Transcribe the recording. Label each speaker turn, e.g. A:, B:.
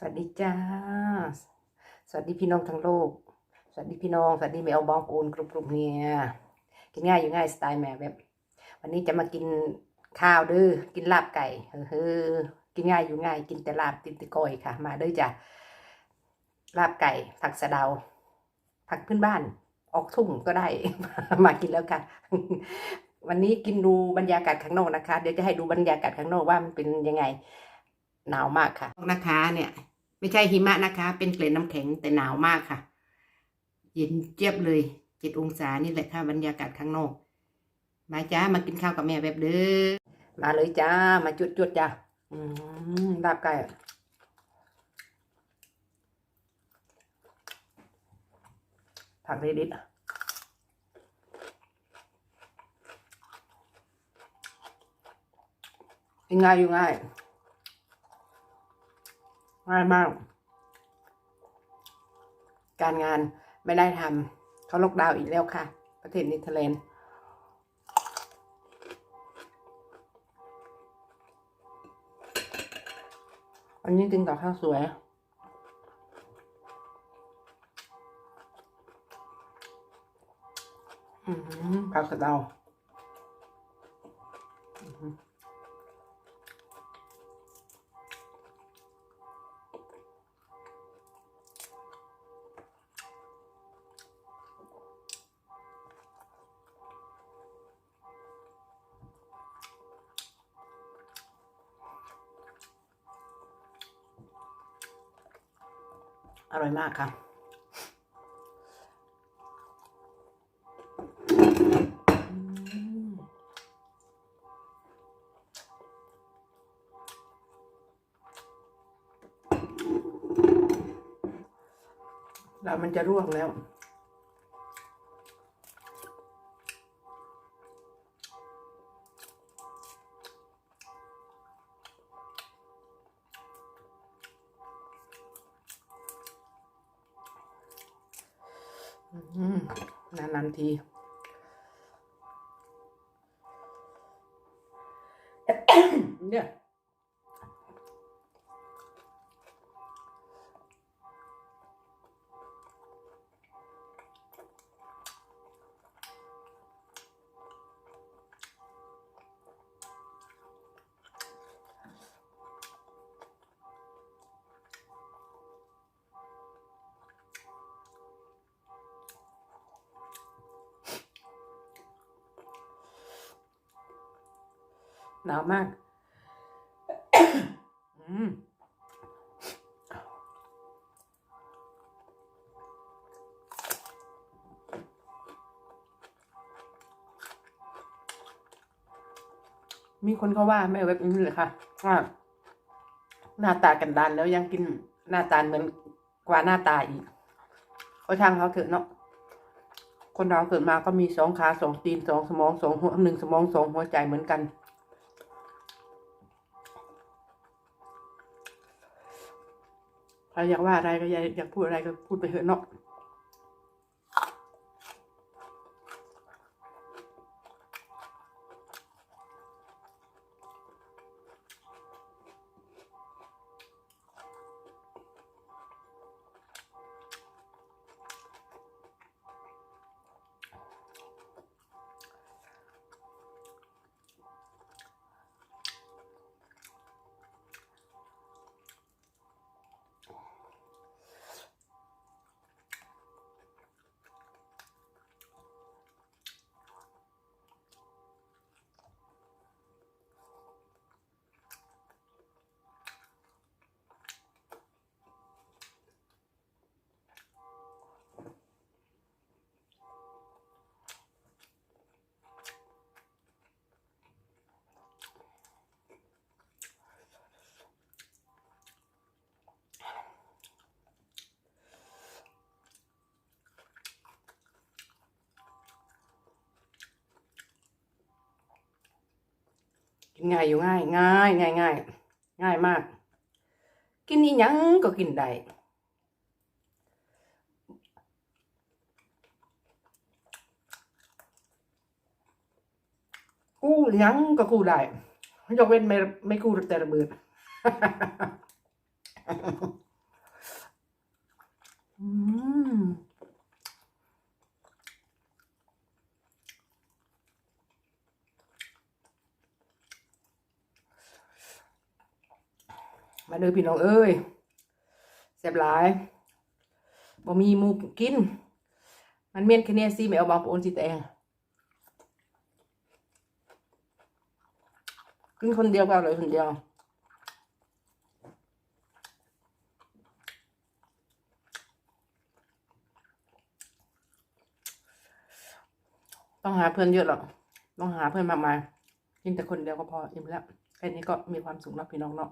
A: สวัสดีจ้า สวัสดีพี่น้องทั้งโลก สวัสดีพี่น้อง สวัสดีแมวบองปูนกรุบกรุบเนี่ย กินง่ายอยู่ง่ายสไตล์แม่แบบ วันนี้จะมากินข้าวเด้อกินลาบไก่เฮ้อกินง่ายอยู่ง่าย กินแต่ลาบตินแตะก้อยค่ะ มาเด้อจ้ะ ลาบไก่ ผักสะเดา ผักพื้นบ้าน ออกทุ่งก็ได้ มากินแล้วค่ะ วันนี้กินดูบรรยากาศข้างนอกนะคะ เดี๋ยวจะให้ดูบรรยากาศข้างนอกว่ามันเป็นยังไงหนาวมากค่ะนะคะเนี่ย ไม่ใช่หิมะนะคะ เป็นเกล็ดน้ำแข็งแต่หนาวมากค่ะ เย็นเจี๊ยบเลยเจ็ดองศานี่แหละค่ะบรรยากาศข้างนอกมาจ้ามากินข้าวกับแม่แบบเด้อมาเลยจ้ามาจุดจุดจ้าอืมลาบไก่ผักเรดิตง่ายอยู่ง่าย ง่ายมาก การงานไม่ได้ทำเขาล็อกดาวน์อีกแล้วค่ะ ประเทศเนเธอร์แลนด์อันนี้กินกับข้าวสวยอืมผักกระเดา อร่อยมากค่ะ แล้วมันจะร่วงแล้ว นานๆที เนี่ย หนาวมากมีคนเขาว่าแม่เว็บนี้เลยค่ะว่าหน้าตากันดานแล้วยังกินหน้าตาเหมือนกว่าหน้าตาอีกก็ช่างเขาเถอะเนาะคนเราเกิดมาก็มีสองขาสองตีนสองสมองสองหัวหนึ่งสมองสองหัวใจเหมือนกัน ครอยากว่าอะไรก็อยากอยากพูดอะไรก็พูดไปเถอะเนาะ กินง่ายอยู่ง่าย ง่ายง่ายง่ายง่ายมาก กินนี่ยังก็กินได้กูยังก็กูได้ยกเว้นไม่ไม่กูแต่ระเบิดอืม มาเด้อพี่น้องเอ้ยแซ่บหลายบ่มีหมูกิน มันเมียนแค่เนี้ยสิไม่เอาบางปูนสิแตงกินคนเดียวก็อร่อยคนเดียวต้องหาเพื่อนเยอะหรอก ต้องหาเพื่อนมากมายกินแต่คนเดียวก็พออิ่มแล้ว แค่นี้ก็มีความสุขเนาะพี่น้องเนาะ